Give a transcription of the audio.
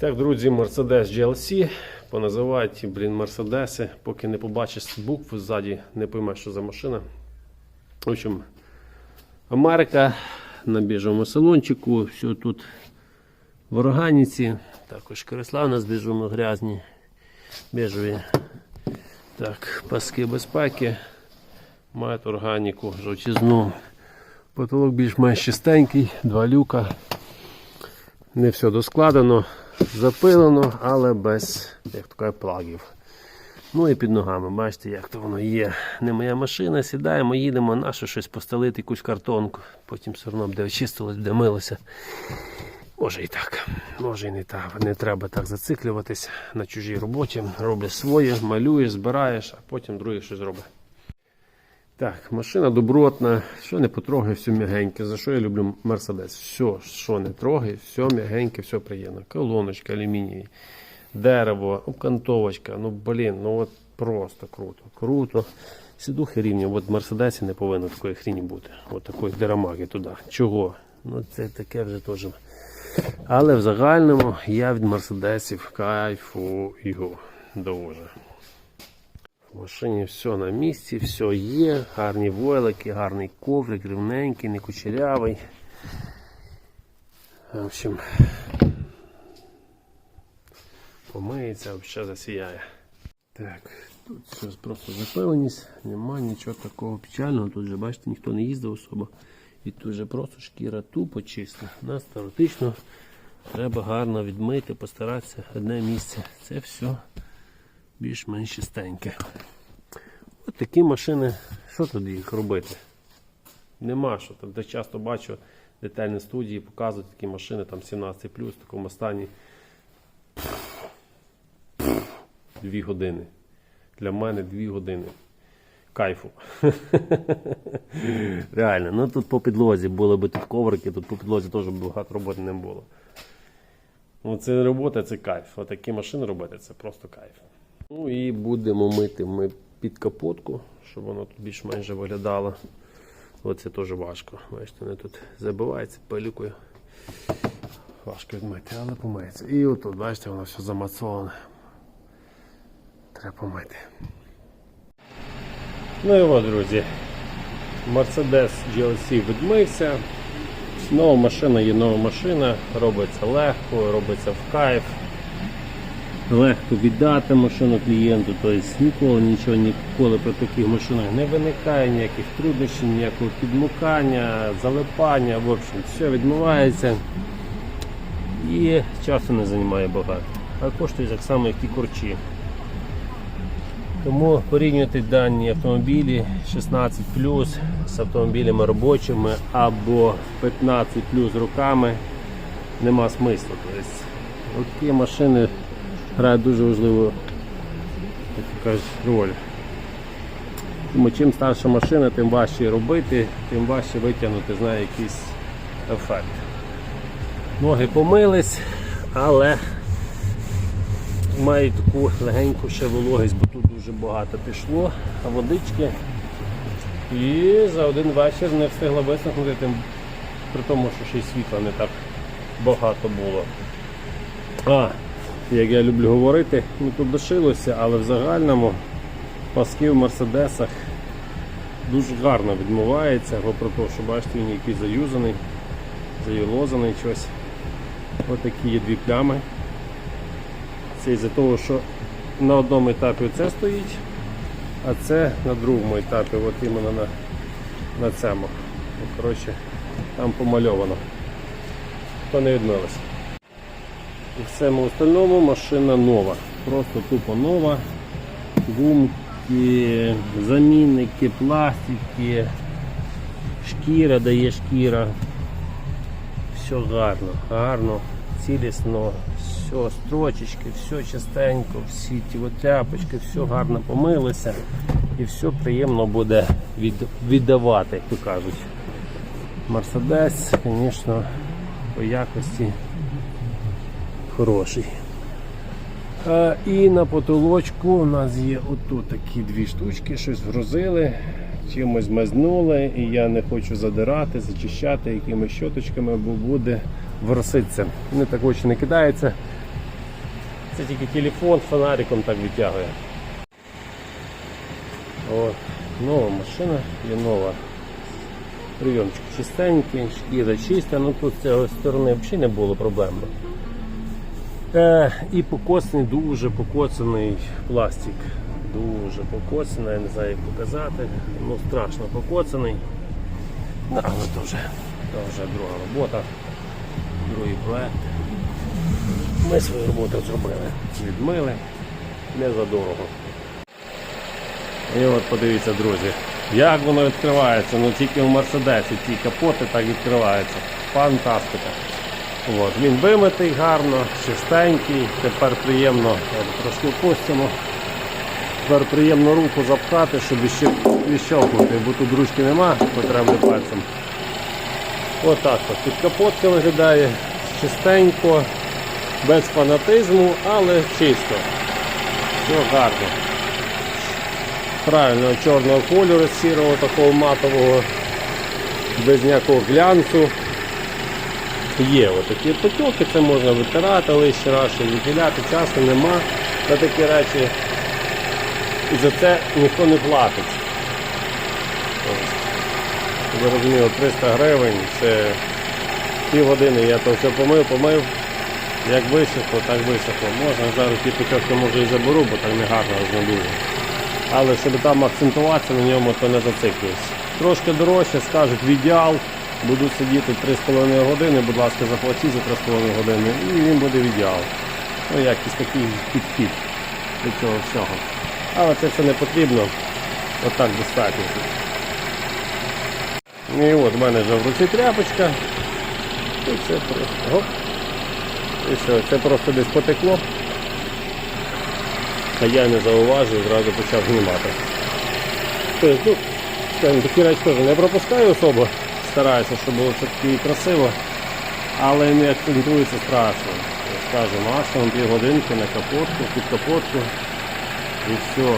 Так, друзі, Mercedes GLC. Поназивають, блін, Мерседеси. Поки не побачиш букв ззаді, не поймеш, що за машина. В общем, Америка на біжому салончику. Все тут в органіці. Також кресла у нас біжому грязні. Біжові. Так, паски безпеки. Мають органіку, жовтізну. Потолок більш-менш чистенький, два люка. Не все доскладено, запилено, але без, як то кажуть, плагів. Ну і під ногами, бачите, як то воно є. Не моя машина, сідаємо, їдемо, наше щось постелити, якусь картонку. Потім все одно буде очистилось, буде милося. Може і так, може і не так. Не треба так зациклюватись на чужій роботі. Роблять своє, малюєш, збираєш, а потім другий щось робить. Так, машина добротна, що не потрогай, все м'ягеньке. За що я люблю Мерседес? Все, що не трогай, все м'ягеньке, все приємно. Колоночка, алюмінієві, дерево, окантовочка. Ну блін, ну от просто круто. Круто. Сідухи рівні, от в Мерседесі не повинно такої хріні бути. От такої дерамаги туди. Чого? Ну це таке вже теж. Але в загальному я від Мерседесів кайфую дуже. В машині все на місці, все є, гарні войлики, гарний коврик, рівненький, не кучерявий. В общем, помиється, взагалі засіяє. Так, тут все просто запиленість, немає нічого такого печального. Тут же, бачите, ніхто не їздив особо. І тут же просто шкіра тупо чиста. Нас теоретично треба гарно відмити, постаратися одне місце. Це все більш-менш чистеньке. От такі машини, що тут їх робити? Нема що. Там, де часто бачу детальні студії, показують такі машини, там 17 в такому стані. Дві години. Для мене дві години. Кайфу. Реально, ну тут по підлозі були б тут коврики, тут по підлозі теж багато роботи не було. Ну, це робота, це кайф. Отакі машини робити, це просто кайф. Ну і будемо мити ми під капотку, щоб воно тут більш-менш виглядало. Оце теж важко. Бачите, вони тут забивається пилюкою. Важко відмити, але помиється. І отут, бачите, воно все замацоване. Треба помити. Ну і от, друзі. Mercedes GLC відмився. Нова машина є нова машина, робиться легко, робиться в кайф. Легко віддати машину клієнту, тобто ніколи нічого ніколи при таких машинах не виникає, ніяких труднощів, ніякого підмукання, залипання, в общем, все відмивається і часу не займає багато. А коштує так само, як і корчі. Тому порівнювати дані автомобілі 16 з автомобілями робочими або 15 роками нема смислу. Тобто, такі машини грають дуже важливу як кажуть, роль. Тому чим старша машина, тим важче робити, тим важче витягнути з неї якийсь ефект. Ноги помились, але має таку легеньку ще вологість, бо тут дуже багато пішло, водички. І за один вечір не встигла висохнути, тим при тому, що ще й світла не так багато було. А, як я люблю говорити, тут дошилося, але в загальному паски в мерседесах дуже гарно відмивається, попри те, що бачите, він якийсь заюзаний, заюлозаний щось. Ось такі є дві плями. Це із-за того, що на одному етапі це стоїть, а це на другому етапі, от іменно на, на цьому. Ну, Коротше, там помальовано. То не відмилося. У всьому остальному машина нова. Просто тупо нова. Гумки, замінники, пластики, шкіра дає шкіра. Все гарно, гарно, цілісно, все, строчечки, все чистенько, всі ті тряпочки, все гарно помилося і все приємно буде від, віддавати, як кажуть. Мерседес, звісно, по якості хороший. І на потолочку у нас є отут такі дві штучки, щось вгрузили, чимось мазнули, і я не хочу задирати, зачищати якимись щоточками, бо буде ворситися. Вони так очі не кидаються. Це тільки телефон фонариком так витягує. О, нова машина, є нова. Прийомчик чистенький, шкіра чиста, ну тут з цієї сторони взагалі не було проблем. Е, і покоцаний, дуже покоцаний пластик. Дуже покоцаний, я не знаю як показати. Ну страшно покоцаний. Ну, але то вже, вже друга робота, другий проект. Ми свою роботу зробили. Відмили не задорого. І от подивіться, друзі, як воно відкривається. Ну тільки в Мерседесі ті капоти так відкриваються. Фантастика. От, він вимитий гарно, чистенький, тепер приємно трошки опустимо. Тепер приємно руку запхати, щоб іще відщелкнути, бо тут ручки нема, буде пальцем. Отак от. Під капотка виглядає чистенько, без фанатизму, але чисто. Все гарно. Правильно, чорного кольору, сірого, такого матового, без ніякого глянцу. Є отакі потоки, це можна витирати лише раз, виділяти, часу нема на такі речі. І за це ніхто не платить. Ви розуміли, 300 гривень це півгодини я то все помив, помив. Як висохло, так висохло. Можна зараз ті печатки може і заберу, бо так не гарно дуже. Але щоб там акцентуватися на ньому, то не зациклююсь. Трошки дорожче, скажуть в ідеал. Буду сидіти 3,5 години, будь ласка, заплатіть за 3,5 години і він буде в ідеал. Ну, якийсь такий підхід до цього всього. Але це все не потрібно. Отак достатньо. І от в мене вже в руці тряпочка. І це просто. Гоп. І все, це просто десь потекло. А я не зауважив, зразу почав знімати. Тобто, ну, такі речі теж не пропускаю особо, стараюся, щоб було все-таки красиво, але не акцентується страшно. Скажу, максимум 2 годинки на капотку, під капотку і все.